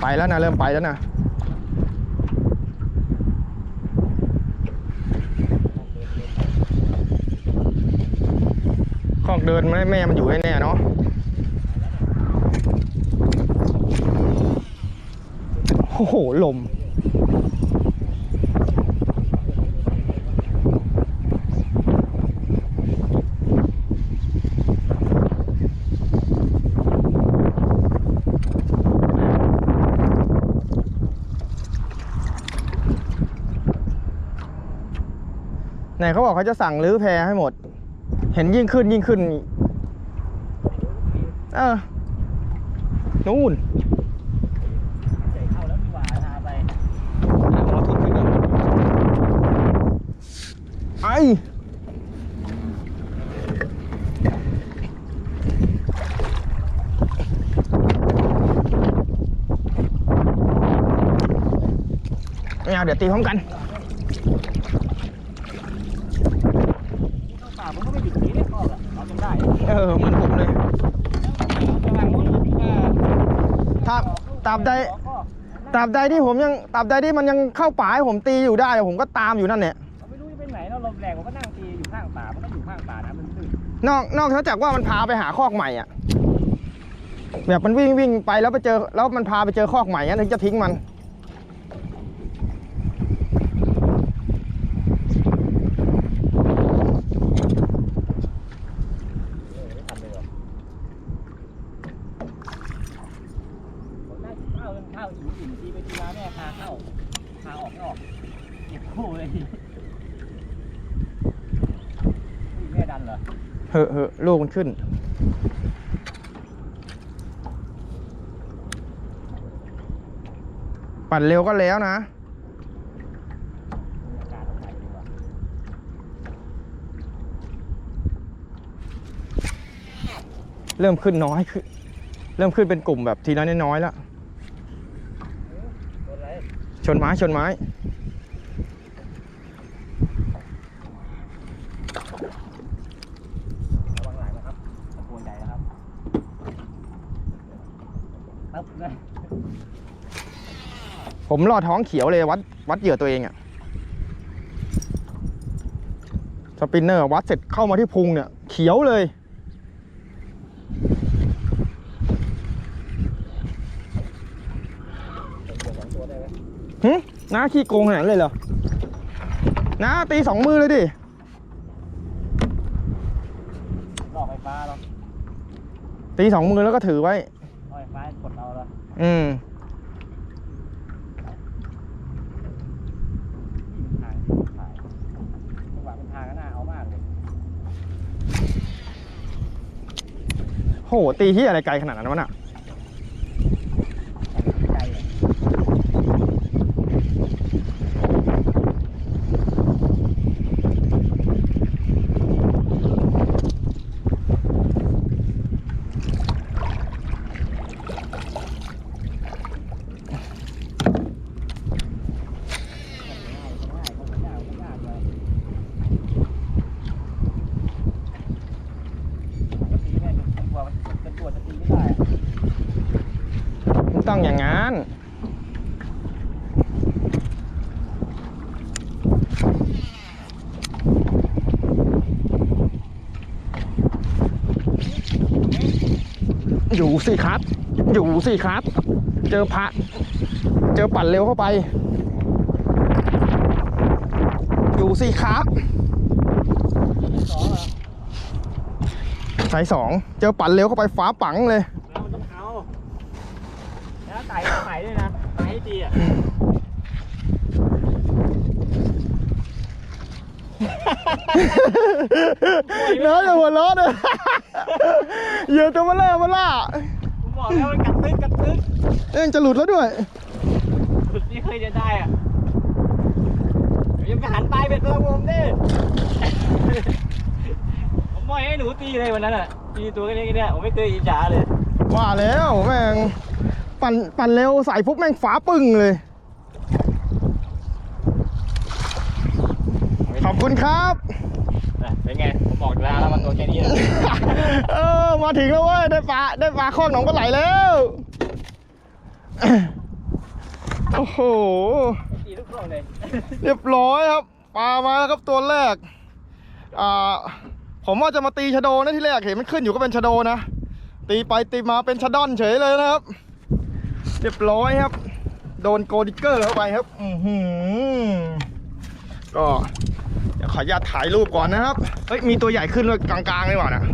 ไปแล้วนะเริ่มไปแล้วนะคอกเดินไม่แม่มันอยู่แน่ๆเนาะโอ้โหลม ไหนเขาบอกเขาจะสั่งรื้อแพรให้หมด เห็นยิ่งขึ้นยิ่งขึ้น เออ นู่นเข้าแล้วดีกว่าพาไปเอาทุนขึ้นก่อนไอไม่เอาเดี๋ยวตีพร้อมกัน เข้าป่ามันก็ไม่หยุดนี้ได้ ก็เอาจนได้เออเหมือนผมเลย ระหว่างนู้นก็ถ้าตราบใดตราบใดที่ผมยังตราบใดที่มันยังเข้าป่าให้ผมตีอยู่ได้ผมก็ตามอยู่นั่นเนี่ยเราไม่รู้จะไปไหนเราลมแรงมันก็นั่งตีอยู่ข้างป่ามันก็อยู่ข้างป่านะมันตื้นนอกนอกจากว่ามันพาไปหาคอกใหม่อะแบบมันวิ่งวิ่งไปแล้วไปเจอแล้วมันพาไปเจอคอกใหม่งั้นถึงจะทิ้งมัน ไม่ทำเลยหรอกผมได้ข้าวข้าวอิ่มอิ่ม แค่พาเข้าพาออกไม่ออกเก็บคู่เลยแม่ดันเหรอเหอะเหอะลูกมันขึ้น ปั่นเร็วก็แล้วนะ เริ่มขึ้นน้อยขึ้น เริ่มขึ้นเป็นกลุ่มแบบทีละน้อยๆแล้ว ชนไม้ชนไม้ ระวังหลังนะครับตะโกนใหญ่นะครับตึ๊บเลยผมรอดท้องเขียวเลยวัดวัดเหยื่อตัวเองอะสปินเนอร์วัดเสร็จเข้ามาที่พุงเนี่ย เขียวเลย เดี๋ยวสองตัวได้ไหมหึน้าขี้โกงขนาดนั้นเลยเหรอน้าตีสองมือเลยดิลอกไฟฟ้าหรอตีสองมือแล้วก็ถือไว้ลอกไฟฟ้ากดเอาเหรออืมทางที่ถ่ายจังหวะเป็นทางก็น่าเอามากเลยโหตีที่อะไรไกลขนาดนั้นวะน่ะ ใจเลย มัน ต้องอย่างงั้นอยู่สิครับ อยู่สิครับ เจอพระ เจอปั่นเร็วเข้าไป อยู่สิครับสายสอง เจอปั่นเร็วเข้าไปฟ้าปังเลย แล้วมันต้องเอา แล้ว ไต่ไต่ด้วยนะไต่ให้ดีอะเนื้ออย่าหัวเร้อนเลยเหยื่อตัวมาล่ามาล่าผมบอกแล้วมันกัดตึ๊กกัดตึ๊กเอ็งจะหลุดแล้วด้วยสุดที่เคยจะได้อะเดี๋ยวยังไปหันปลายเบ็ดตัวผมดิผมมอยให้หนูตีเลยวันนั้นอะตีตัวแค่นี้แค่นี้ผมไม่เคยอิจฉาเลยว่าแล้วแม่ง ปั่นปั่นเร็วใส่ปุ๊บแม่งฟ้าปึ้งเลย ขอบคุณครับน่ะเป็นไง ผมบอกแล้วแล้วมันตัวแค่นี้นะเออ มาถึงแล้วเว้ย ได้ปลาได้ปลาข้อหนองปลาไหลแล้ว โอ้โห ตีลูกโป่งเลยเรียบร้อยครับปลามาแล้วครับตัวแรก อ่า ผมว่าจะมาตีชะโดนะที่แรกเห็นมันขึ้นอยู่ก็เป็นชะโดนะ ตีไปตีมาเป็นชะดอนเฉยเลยนะครับ เรียบร้อยครับ โดนโกดิเกอร์เข้าไปครับ อือหือก็เดี๋ยวขออนุญาตถ่ายรูปก่อนนะครับ เฮ้ย มีตัวใหญ่ขึ้นเลยกลางๆเลยว่ะนะ